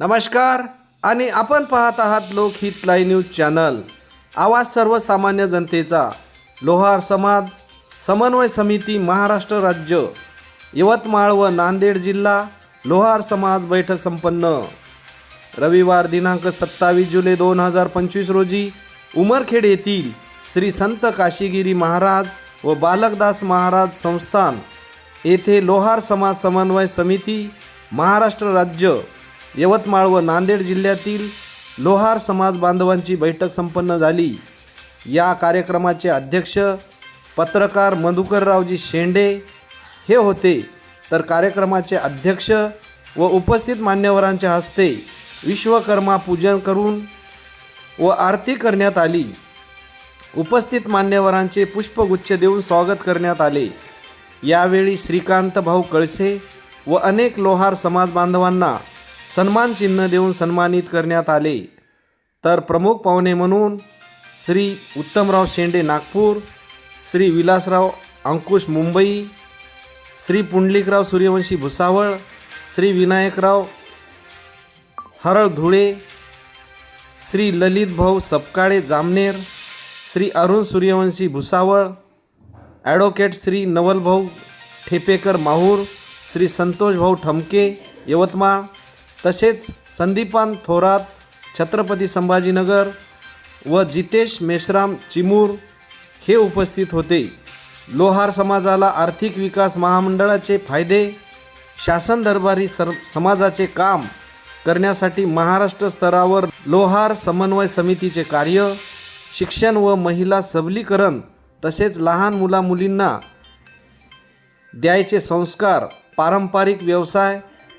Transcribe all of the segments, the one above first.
नमस्कार. आणि आपण पाहत आहात लोकहित लाईव्ह न्यूज चॅनल. आवाज सर्वसामान्य जनतेचा. लोहार समाज समन्वय समिती महाराष्ट्र राज्य यवतमाळ व नांदेड जिल्हा लोहार समाज बैठक संपन्न. रविवार दिनांक सत्तावीस जुलै दोन हजार पंचवीस रोजी उमरखेड येथील श्री संत काशीगिरी महाराज व बालकदास महाराज संस्थान येथे लोहार समाज समन्वय समिती महाराष्ट्र राज्य यवतमाळ व नांदेड जिल्ह्यातील लोहार समाज बांधवांची बैठक संपन्न झाली. या कार्यक्रमाचे अध्यक्ष पत्रकार मधुकररावजी शेंडे हे होते. तर कार्यक्रमाचे अध्यक्ष व उपस्थित मान्यवरांच्या हस्ते विश्वकर्मा पूजन करून व आरती करण्यात आली. उपस्थित मान्यवरांचे पुष्पगुच्छ देऊन स्वागत करण्यात आले. यावेळी श्रीकांत भाऊ कळसे व अनेक लोहार समाज बांधवांना सन्मान चिन्ह देऊन सन्मानित करण्यात आले. तर प्रमुख पाहुणे म्हणून श्री उत्तमराव शेंडे नागपूर श्री विलासराव अंकुश मुंबई श्री पुंडलिकराव सूर्यवंशी भुसावळ श्री विनायकराव हरळ धुळे श्री ललित भाऊ सपकाळे जामनेर श्री अरुण सूर्यवंशी भुसावळ ॲडव्होकेट श्री नवलभाऊ ठेपेकर माहूर श्री संतोष भाऊ ठमके यवतमाळ तसेच संदीपान थोरात छत्रपती संभाजीनगर व जितेश मेश्राम चिमूर हे उपस्थित होते. लोहार समाजाला आर्थिक विकास महामंडळाचे फायदे शासन दरबारी सर समाजाचे काम करण्यासाठी महाराष्ट्र स्तरावर लोहार समन्वय समितीचे कार्य शिक्षण व महिला सबलीकरण तसेच लहान मुलामुलींना द्यायचे संस्कार पारंपरिक व्यवसाय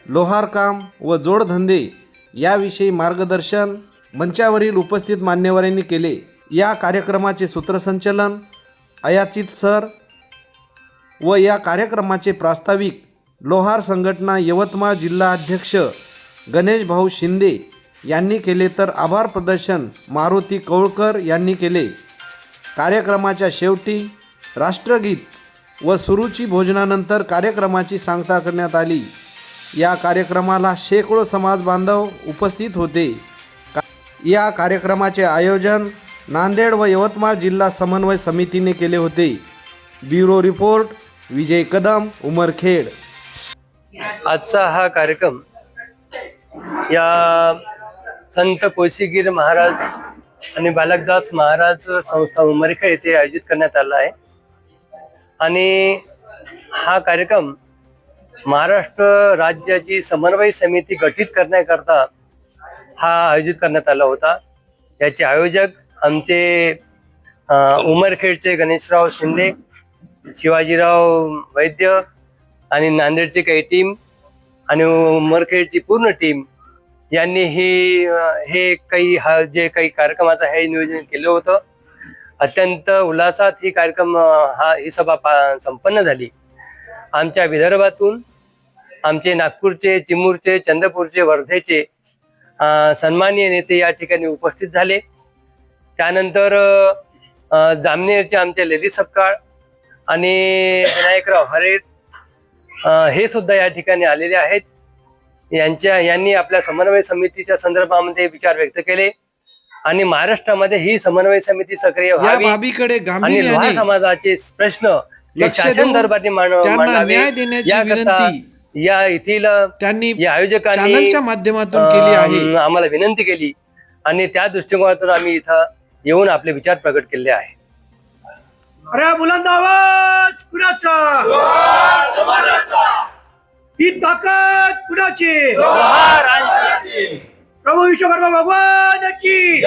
लोहारकाम व जोडधंदे याविषयी मार्गदर्शन मंचावरील उपस्थित मान्यवरांनी केले. या कार्यक्रमाचे सूत्रसंचलन अयाचित सर व या कार्यक्रमाचे प्रास्ताविक लोहार संघटना यवतमाळ जिल्हा अध्यक्ष गणेश भाऊ शिंदे यांनी केले तर आभार प्रदर्शन मारुती कौळकर यांनी केले. कार्यक्रमाच्या शेवटी राष्ट्रगीत व सुरुची भोजनानंतर कार्यक्रमाची सांगता करण्यात आली. या कार्यक्रमाला शेकडो समाज बांधव उपस्थित होते. या कार्यक्रमाचे आयोजन नांदेड व यवतमाळ जिल्हा समन्वय समितीने केले होते. Bureau report Vijay Kadam Umarkhed. आजचा हा कार्यक्रम या संत कोशिगीर महाराज आणि बालकदास महाराज संस्था उमरखेड येथे आयोजित करण्यात आला आहे. आणि हा कार्यक्रम महाराष्ट्र राज्याची समन्वय समिती गठीत करण्याकरता हा आयोजित करण्यात आला होता. याचे आयोजक आमचे उमरखेडचे गणेशराव शिंदे शिवाजीराव वैद्य आणि नांदेडची काही टीम आणि उमरखेडची पूर्ण टीम यांनी ही हे काही हा जे काही कार्यक्रमाचं हे नियोजन केलं होतं. अत्यंत उल्हासात ही कार्यक्रम हा ही सभा पा- संपन्न झाली. आमच्या विदर्भातून आमचे नागपूरचे चिमूरचे चंद्रपूरचे वर्धेचे अं, सन्माननीय नेते या ठिकाणी उपस्थित झाले. त्यानंतर जामनेरचे आमचे ललित सपकाळ आणि विनायकराव हरे अं, हे सुद्धा या ठिकाणी आलेले आहेत. यांच्या यांनी आपल्या समन्वय समितीच्या संदर्भामध्ये विचार व्यक्त केले आणि महाराष्ट्रामध्ये ही समन्वय समिती सक्रिय व्हावी आणि लोहा समाजाचे प्रश्न शासन दरबारी मांडावे याकरता या येथील त्यांनी या आयोजकांनी चॅनलच्या माध्यमातून केली आहे. अं, आम्हाला विनंती केली. आणि त्या दृष्टिकोनातून आम्ही इथं येऊन आपले विचार प्रकट केले आहे. अरे बुलंद आवाज कुणाचा? ही ताकद कुणाची? प्रभू विश्वकर्मा भगवान की.